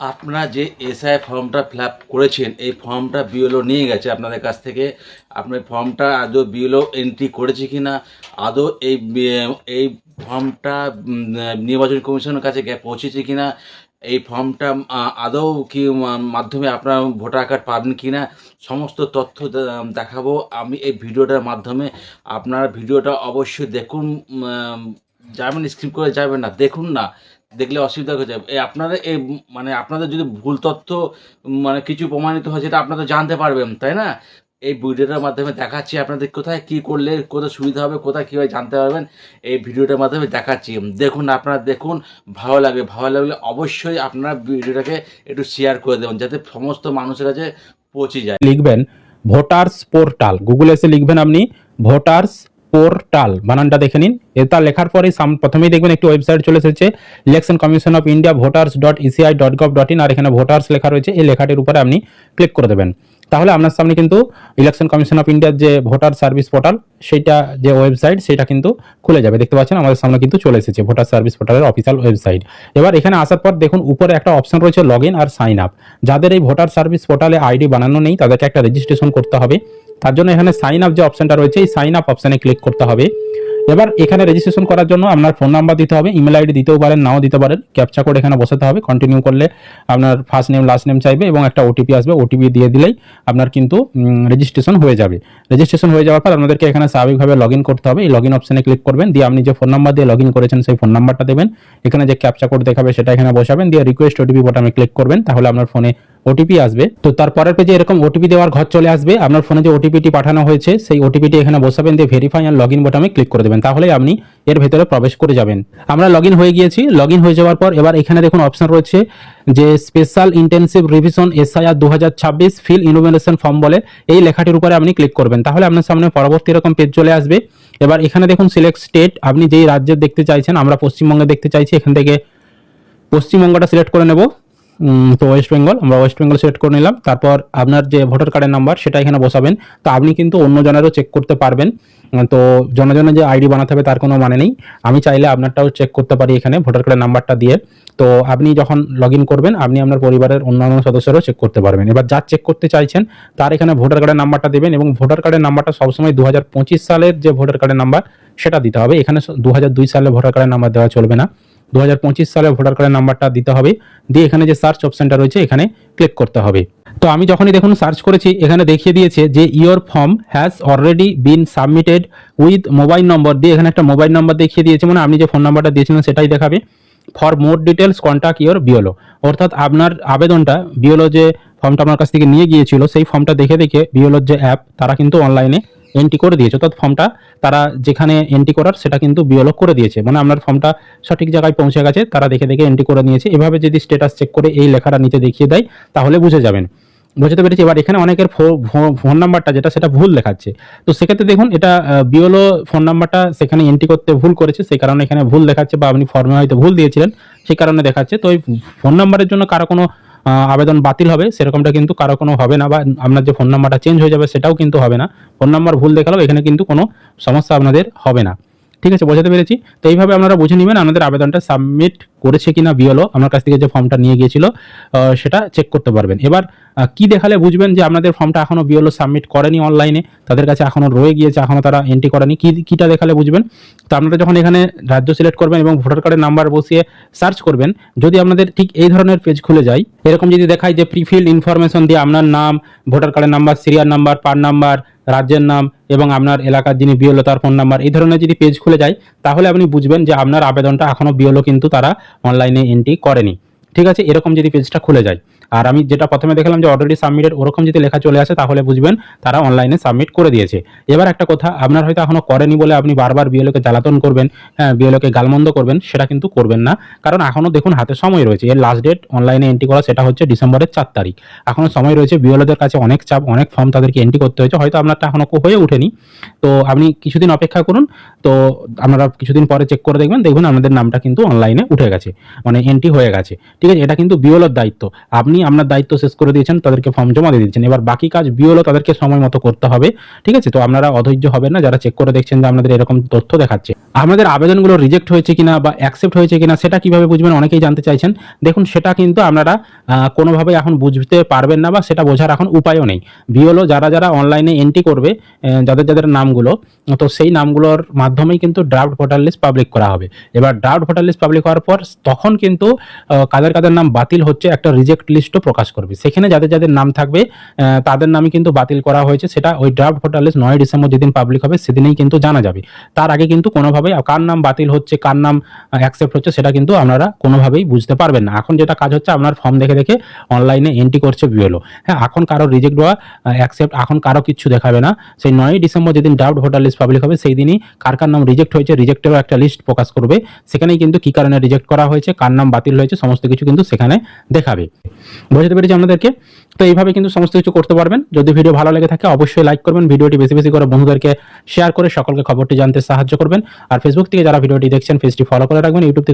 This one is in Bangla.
আপনারা যে এসআই ফর্মটা ফিল করেছেন, এই ফর্মটা বিএলও নিয়ে গেছে আপনাদের কাছ থেকে। আপনার ফর্মটা আদৌ বিএলও এন্ট্রি করেছে কি না আদৌ এই এই ফর্মটা নির্বাচন কমিশনের কাছে পৌঁছেছে কি না এই ফর্মটা আদৌ কি মাধ্যমে আপনার ভোটার কার্ড পাবেন কি না সমস্ত তথ্য দেখাবো। আমি এই ভিডিওটার মাধ্যমে আপনারা ভিডিওটা অবশ্যই দেখুন যাবেন স্ক্রিপ করে যাবেন না, দেখুন না। দেখলে অসুবিধা হয়ে যাবে। এই আপনারা এই মানে আপনাদের যদি ভুল তথ্য মানে কিছু প্রমাণিত হয়, সেটা আপনারা জানতে পারবেন, তাই না? এই ভিডিওটার মাধ্যমে দেখাচ্ছি আপনাদের কোথায় কি করলে, কোথায় সুবিধা হবে, কোথায় কীভাবে জানতে পারবেন। এই ভিডিওটার মাধ্যমে দেখাচ্ছি। দেখুন, আপনারা দেখুন, ভালো লাগবে। ভালো লাগলে অবশ্যই আপনারা ভিডিওটাকে একটু শেয়ার করে দেবেন, যাতে সমস্ত মানুষের কাছে পৌঁছে যায়। লিখবেন ভোটার্স পোর্টাল। গুগলে এসে লিখবেন আপনি, ভোটার্স পোর্টাল, বানানটা দেখে নিন। এটা লেখার পরে প্রথমেই দেখবেন একটি ওয়েবসাইট চলে এসেছে, Election Commission of India voters dot ECI dot gov dot in আর এখানে ভোটার্স লেখা রয়েছে, এই লেখাটির উপরে আপনি ক্লিক করে দেবেন। তাহলে আপনার সামনে কিন্তু ইলেকশন কমিশন অফ ইন্ডিয়ার যে ভোটার সার্ভিস পোর্টাল, সেইটা যে ওয়েবসাইট সেটা কিন্তু খুলে যাবে। দেখতে পাচ্ছেন, আমাদের সামনে কিন্তু চলে এসেছে ভোটার সার্ভিস পোর্টালের অফিসিয়াল ওয়েবসাইট। এবার এখানে আসার পর দেখুন, উপরে একটা অপশন রয়েছে লগ আর সাইন আপ যাদের এই ভোটার সার্ভিস পোর্টালে আইডি বানানো নেই, তাদেরকে একটা রেজিস্ট্রেশন করতে হবে। তার জন্য এখানে সাইন আপ যে অপশনটা রয়েছে, এই সাইন আপ অপশনে ক্লিক করতে হবে। এবার এখানে রেজিস্ট্রেশন করার জন্য আপনার ফোন নাম্বার দিতে হবে ইমেল আইডি দিতেও পারেন, নাও দিতে পারেন। ক্যাপচা কোড এখানে বসাতে হবে কন্টিনিউ করলে আপনার ফার্স্ট নেম লাস্ট নেম চাইবে এবং একটা ওটিপি আসবে ওটিপি দিয়ে দিলেই আপনার কিন্তু রেজিস্ট্রেশন হয়ে যাবে। রেজিস্ট্রেশন হয়ে যাওয়ার পর আপনাদেরকে এখানে স্বাভাবিকভাবে লগ করতে হবে, এই লগ ইন অপশনে ক্লিক করবেন, দিয়ে আপনি যে ফোন নাম্বার দিয়ে লগ করেছেন, সেই ফোন নাম্বারটা দেবেন। এখানে যে ক্যাপচা কোড দেখাবে, সেটা এখানে বসাবেন, দিয়ে রিকোয়েস্ট ওটিপি বোটামে ক্লিক করবেন, তাহলে আপনার ফোনে ওটিপি আসবে। তো তারপরের পেজে এরকম ওটিপি দেওয়ার ঘর চলে আসবে। আপনার ফোনে যে ওটিপিটি পাঠানো হয়েছে, সেই ওটিপিটি এখানে বসাবেন, দিয়ে ভেরিফাই আর লগ ইন ক্লিক করে দেবেন। তাহলে আপনি এর ভেতরে প্রবেশ করে যাবেন। আমরা লগ হয়ে গিয়েছি। লগ হয়ে যাওয়ার পর এবার এখানে দেখুন অপশন রয়েছে যে স্পেশাল ইন্টেন্সিভ রিভিশন এসআইআর দু হাজার ছাব্বিশ ফিল ইনোভেশন ফর্ম বলে। এই লেখাটির উপরে আপনি ক্লিক করবেন। তাহলে আপনার সামনে পরবর্তী এরকম পেজ চলে আসবে। এবার এখানে দেখুন সিলেক্ট স্টেট আপনি যেই রাজ্যের দেখতে চাইছেন, আমরা পশ্চিমবঙ্গে দেখতে চাইছি, এখান থেকে পশ্চিমবঙ্গটা সিলেক্ট করে নেব। তো ওয়েস্ট বেঙ্গল আমরা ওয়েস্ট বেঙ্গল সিলেক্ট করে নিলাম। তারপর আপনার যে ভোটার কার্ডের নাম্বার সেটা এখানে বসাবেন। তো আপনি কিন্তু অন্য জনেরও চেক করতে পারবেন। তো জনজনে যে আইডি বানাতে হবে, তার কোনো মানে নেই। আমি চাইলে আপনারটাও চেক করতে পারি এখানে ভোটার কার্ডের নাম্বারটা দিয়ে। তো আপনি যখন লগ করবেন, আপনি আপনার পরিবারের অন্যান্য সদস্যরাও চেক করতে পারবেন। এবার যা চেক করতে চাইছেন, তার এখানে ভোটার কার্ডের নাম্বারটা দেবেন এবং ভোটার কার্ডের নাম্বারটা সবসময় দু হাজার পঁচিশ সালের যে ভোটার কার্ডের নাম্বার সেটা দিতে হবে। এখানে দু হাজার দুই সালে ভোটার কার্ডের নাম্বার দেওয়া চলবে না। দু হাজার পঁচিশ সালে ভোটার কার্ডের নাম্বারটা দিতে হবে। দিয়ে এখানে যে সার্চ অপশনটা রয়েছে, এখানে ক্লিক করতে হবে। তো আমি যখনই দেখুন সার্চ করেছি, এখানে দেখিয়ে দিয়েছে যে your form has already been submitted with mobile number দিয়ে এখানে একটা মোবাইল নাম্বার দেখিয়ে দিয়েছে মানে আপনি যে ফোন নাম্বারটা দিয়েছিলেন সেটাই দেখাবে। For more details contact your BLO অর্থাৎ আপনার আবেদনটা বিওলো যে ফর্মটা আপনার কাছ থেকে নিয়ে গিয়েছিল, সেই ফর্মটা দেখে দেখে বিওলোর যে অ্যাপ তারা কিন্তু অনলাইনে এন্ট্রি করে দিয়েছে। অর্থাৎ ফর্মটা তারা যেখানে এন্ট্রি করার সেটা কিন্তু বিওলো করে দিয়েছে। মানে আপনার ফর্মটা সঠিক জায়গায় পৌঁছে গেছে, তারা দেখে দেখে এন্ট্রি করে নিয়েছে। এভাবে যদি স্ট্যাটাস চেক করে এই লেখাটা নিচে দেখিয়ে দেয়, তাহলে বুঝে যাবেন। বুঝতে পেরেছি? এবার এখানে অনেকের ফোন নাম্বারটা যেটা, সেটা ভুল দেখাচ্ছে। তো সেক্ষেত্রে দেখুন, এটা বিওলো ফোন নাম্বারটা সেখানে এন্ট্রি করতে ভুল করেছে। সেই কারণে এখানে ভুল দেখাচ্ছে বা আপনি ফর্মে হয়তো ভুল দিয়েছিলেন, সেই কারণে দেখাচ্ছে। তো ওই ফোন নাম্বারের জন্য কারও কোনো আবেদন বাতিল হবে, সেরকমটা কিন্তু কারও কোনো হবে না বা আপনার যে ফোন নাম্বারটা চেঞ্জ হয়ে যাবে সেটাও কিন্তু হবে না। ফোন নাম্বার ভুল দেখালেও এখানে কিন্তু কোনো সমস্যা আপনাদের হবে না। ঠিক আছে, বোঝাতে পেরেছি। তো এইভাবে আপনারা বুঝে নেবেন আপনাদের আবেদনটা সাবমিট করেছে কিনা বিএলও, আমার কাছ থেকে যে ফর্মটা নিয়ে গিয়েছিল সেটা চেক করতে পারবেন। এবার কি দেখালে বুঝবেন যে আপনাদের ফর্মটা এখনও বিএলও সাবমিট করেনি অনলাইনে তাদের কাছে এখনও রয়ে গিয়েছে, এখনও তারা এন্ট্রি করেনি। কি, কিটা দেখালে বুঝবেন? তো আপনারা যখন এখানে রাজ্য সিলেক্ট করবেন এবং ভোটার কার্ডের নাম্বার বসিয়ে সার্চ করবেন, যদি আপনাদের ঠিক এই ধরনের পেজ খুলে যায়, এরকম যদি দেখায় যে প্রিফিল ইনফরমেশন দিয়ে আপনার নাম, ভোটার কার্ডের number serial number part number রাজ্যের নাম এবং আপনার এলাকার যিনি বিএলও, তার ফোন নাম্বার এই ধরনের যদি পেজ খুলে যায়, তাহলে আপনি বুঝবেন যে আপনার আবেদনটা এখনও বিএলও কিন্তু তারা অনলাইনে এন্ট্রি করেনি। ঠিক আছে? এরকম যদি পেজটা খুলে যায়। আর আমি যেটা প্রথমে দেখলাম যে অলরেডি সাবমিটেড ওরকম যদি লেখা চলে আসে, তাহলে বুঝবেন তারা অনলাইনে সাবমিট করে দিয়েছে। এবার একটা কথা, আপনার হয়তো এখনও করেনি বলে আপনি বারবার বিএলওকে জ্বালাতন করবেন হ্যাঁ বিএলওকে গালমন্দ করবেন, সেটা কিন্তু করবেন না। কারণ এখনও দেখুন, হাতে সময় রয়েছে। এর লাস্ট ডেট অনলাইনে এন্ট্রি করা, সেটা হচ্ছে ডিসেম্বরের চার তারিখ। এখনও সময় রয়েছে বিএলওদের কাছে অনেক চাপ, অনেক ফর্ম তাদেরকে এন্ট্রি করতে হয়েছে। হয়তো আপনারটা এখনও হয়ে ওঠেনি। তো আপনি কিছুদিন অপেক্ষা করুন। তো আপনারা কিছুদিন পরে চেক করে দেখবেন দেখবেন আপনাদের নামটা কিন্তু অনলাইনে উঠে গেছে। মানে এন্ট্রি হয়ে গেছে। ঠিক আছে, এটা কিন্তু বিওলোর দায়িত্ব। আপনি আপনার দায়িত্ব শেষ করে দিয়েছেন, তাদেরকে ফর্ম জমা দিয়ে দিচ্ছেন এবার বাকি কাজ বিওলো তাদেরকে সময় মতো করতে হবে, ঠিক আছে? তো আপনারা অধৈর্য হবেন না, যারা চেক করে দেখছেন যে আপনাদের এরকম তথ্য দেখাচ্ছে। আপনাদের আবেদনগুলো রিজেক্ট হয়েছে কিনা বা অ্যাকসেপ্ট হয়েছে কিনা, সেটা কীভাবে বুঝবেন অনেকেই জানতে চাইছেন। দেখুন, সেটা কিন্তু আপনারা কোনোভাবে এখন বুঝতে পারবেন না বা সেটা বোঝার এখন উপায়ও নেই। বিওলো যারা যারা অনলাইনে এন্ট্রি করবে যাদের যাদের নামগুলো, তো সেই নামগুলোর মাধ্যমেই কিন্তু ড্রাফট ভোটার লিস্ট পাবলিক করা হবে। এবার ড্রাফট ভোটার লিস্ট পাবলিক হওয়ার পর তখন কিন্তু কাদের কাদের নাম বাতিল হচ্ছে, একটা রিজেক্ট লিস্টও প্রকাশ করবে। সেখানে যাদের যাদের নাম থাকবে তাদের নামই কিন্তু বাতিল করা হয়েছে। সেটা ওই ড্রাফট ভোটার লিস্ট নয় ডিসেম্বর যেদিন পাবলিক হবে, সেদিনেই কিন্তু জানা যাবে। তার আগে কিন্তু কোনোভাবেই কার নাম বাতিল হচ্ছে, কার নাম অ্যাকসেপ্ট হচ্ছে, সেটা কিন্তু আপনারা কোনোভাবেই বুঝতে পারবেন না। এখন যেটা কাজ হচ্ছে, আপনার ফর্ম দেখে দেখে অনলাইনে এন্ট্রি করছে বিওলো হ্যাঁ এখন কারও রিজেক্ট হওয়া অ্যাকসেপ্ট এখন কারও কিছু দেখাবে না। সেই নয়ই ডিসেম্বর যেদিন ড্রাফট ভোটার লিস্ট পাবলিক হবে, সেই দিনই কার কার নাম রিজেক্ট হয়েছে রিজেক্টেরও একটা লিস্ট প্রকাশ করবে। সেখানেই কিন্তু কী কারণে রিজেক্ট করা হয়েছে, কার নাম বাতিল হয়েছে, সমস্ত কিছু কিন্তু সেখানে দেখাবে। বোঝাতে পেরেছি আপনাদেরকে। তো এইভাবে কিন্তু সমস্ত কিছু করতে পারবেন। যদি ভিডিও ভালো লেগে থাকে, অবশ্যই লাইক করবেন। ভিডিওটি বেশি বেশি করে বন্ধুদেরকে শেয়ার করে সকলকে খবরটি জানতে সাহায্য করবেন। আর ফেসবুক থেকে যারা ভিডিওটি দেখছেন পেজটি ফলো করে রাখবেন। ইউটিউব থেকে